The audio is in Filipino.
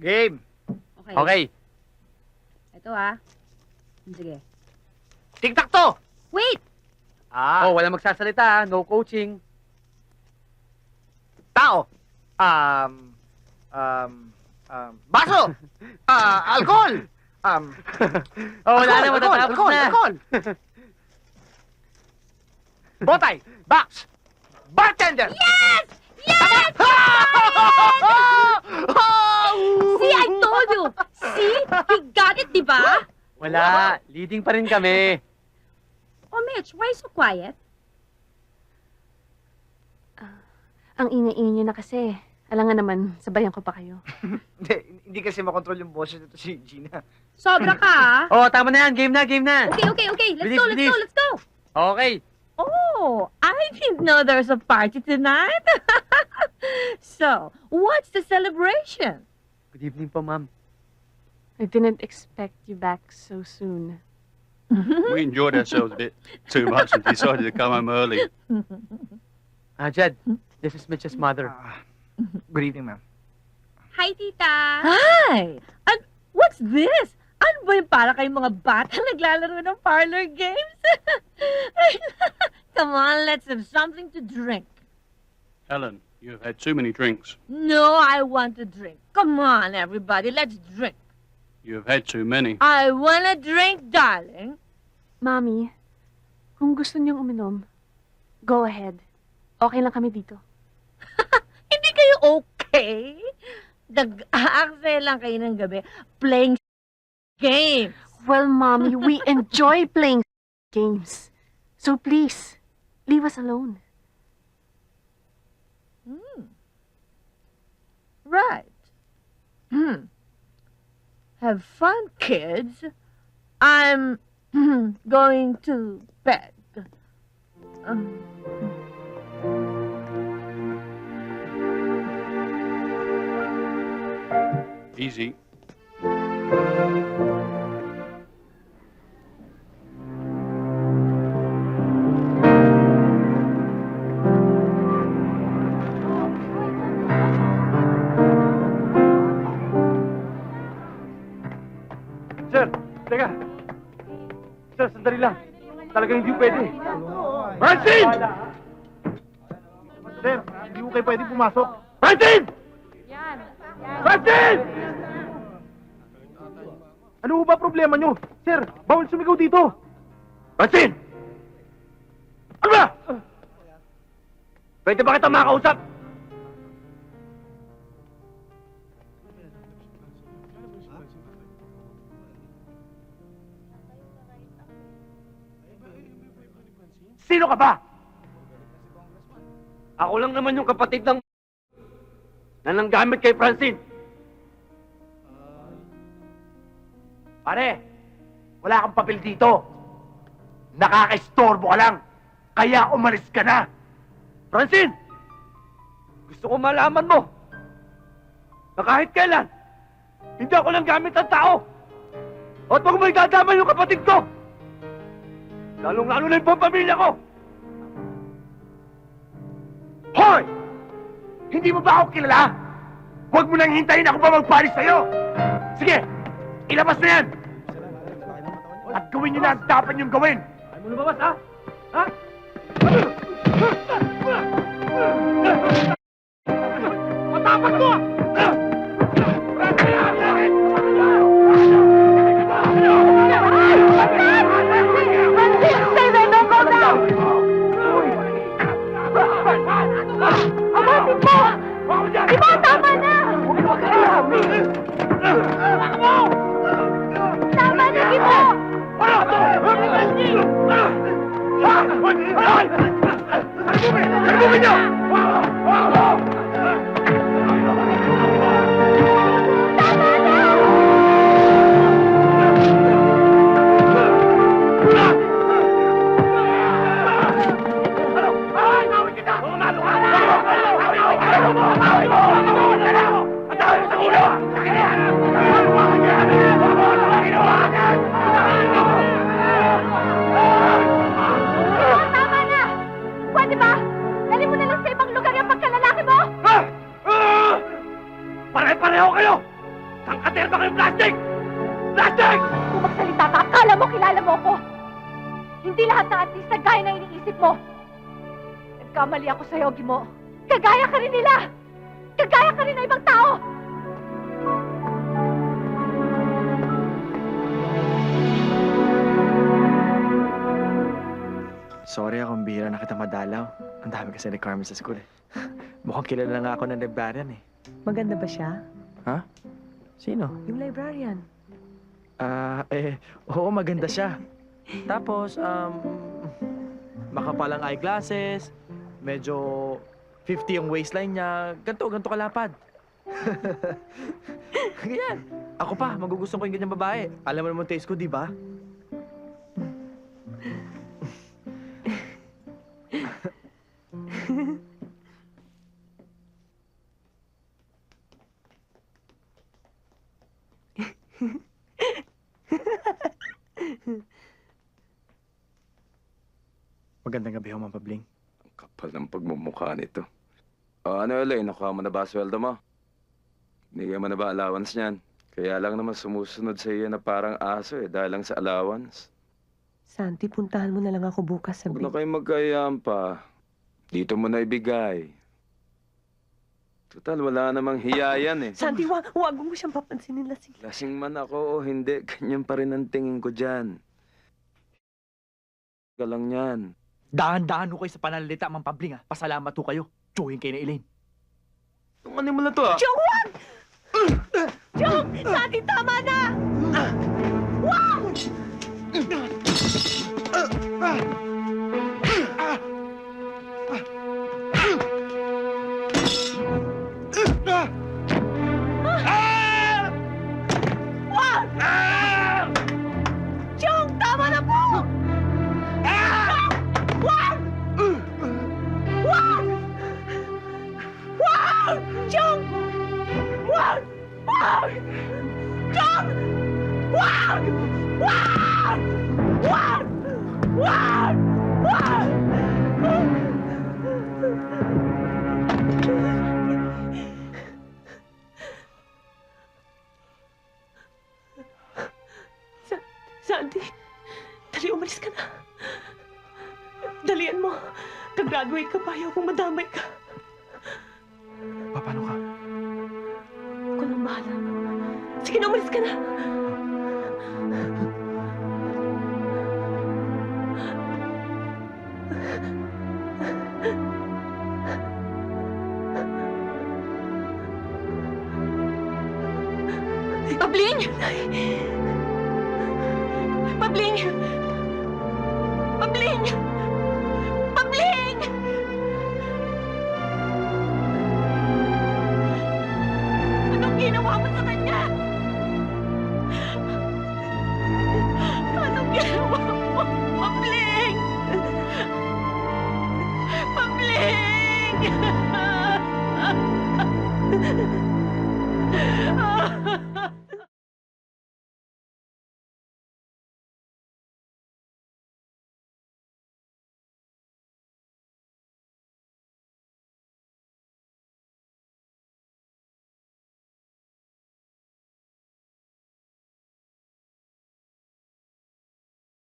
Game. Okay. Okay. Ito ah. Sige. Tic-tac to! Wait! Ah, Oh, wala magsasalita, ah. no coaching. tao. Um, um, um, baso! Ah, alcohol! Um, Oh, wala na, alcohol, matatapos alcohol, na. alcohol. Botay! Box! Bartender! Yes! Yes! See, See? He got it, di ba? Wala, leading pa rin kami. Oh, Mitch, why so quiet? Ang ingay-ingay niyo na kasi. Alam nga naman, sabayan ko pa kayo. Hindi, hindi kasi makontrol yung boses nito si Gina. Sobra ka, ah. Oh, tama na yan, game na, game na. Okay, okay, okay. Let's Bilis, go, let's bilis. go, let's go. Okay. Oh, I didn't know there's a party tonight. so, what's the celebration? Good evening po, ma'am. I didn't expect you back so soon. We enjoyed ourselves a bit too much and decided to come home early. Ah, Jed, this is Mitch's mother. Ah, good evening, ma'am. Hi, tita. Hi! And what's this? Ano ba yung para kayong mga bata naglalaro ng parlor games? Come on, let's have something to drink. Helen, you have had too many drinks. No, I want to drink. Come on, everybody, let's drink. You have had too many. I want to drink, darling. Mami, kung gusto niyong uminom, go ahead. Okay lang kami dito. Hindi kayo okay? Nag-aaksaya lang kayo ng gabi playing games. Well, Mommy, we enjoy playing games. So please, leave us alone. Have fun, kids. I'm going to bed. Easy. Sandali lang. Talagang hindi pwede. Francine! Sir, hindi ko kayo pwede pumasok. Francine! Francine! Ano ba problema nyo? Sir, bawal sumigaw dito. Francine! Ano ba? Pwede ba kita makausap? Sino ka ba? Ako lang naman yung kapatid ng na nanggamit kay Francine. Pare, wala kang papel dito. Nakaka-istorbo ka lang. Kaya umalis ka na. Francine! Gusto ko malaman mo na kahit kailan, hindi ako lang gamit ng tao. At huwag mo yung kapatid ko. Lalong-lalo na yung pamilya ko. Hoy! Hindi mo ba ako kilala? Huwag mo nang hintayin ako ba magparis sa'yo. Sige, ilabas mo yan. At gawin niyo na ang dapat niyong gawin. Ayaw mo lumabas, ha? Ha? Matapat mo! Salubungin niyo! Tama sa! Pare-pareho kayo! Sangkaterba kayong plastic! Plastic! Kung magsalita ka, akala mo kilala mo ko. Hindi lahat ng artista gaya na iniisip mo. Nagkamali ako sa'yo, Gimo. Kagaya ka rin nila! Kagaya ka rin ng ibang tao! Sorry akong bihira na kita madalaw. Ang dami kasi ni Carmen sa school eh. Mukhang kilala na nga ako ng librarian eh. Maganda ba siya? Sino? Yung librarian. Ah, eh, oo, maganda siya. Tapos, um, makapalang eyeglasses, medyo 50 yung waistline niya, ganito, ganito kalapad. Ganyan. Ako pa, magugustuhan ko yung ganyang babae. Alam mo naman taste ko, di ba? Magandang gabi, Ma'am Pabling. Kapal ng pagmumukha nito. O ano, Elaine, nakuha mo na ba sweldo mo? Bigyan mo na ba allowance niyan? Kaya lang naman sumusunod sa iyo na parang aso eh, dahil lang sa allowance. Santi, puntahan mo na lang ako bukas sa Huwag na kayong magkayaan pa. Dito mo na ibigay. Total, wala namang hiyayan eh. Santi, wag, wag mo siyang papansinin lasing. Lasing man ako o hindi, ganyan pa rin ang tingin ko dyan. Ka lang yan. Dahan-dahan ho kayo sa pananalita, Ma'am Pabling ah. Pasalamat ho kayo. Tsuhin kayo na Elaine. Ano mo na to ah? Chong, wag! Chong! Santi, tama na! Chong! Wag! Wag! Chong! Wag! Wag! Wag! Wag! Wag! Sa- Sandy, dali umalis ka na. Dalian mo. Kag-graduate ka pa, ayaw kong madamay Sige na, umalis ka na. Pabling! Pabling! Pabling!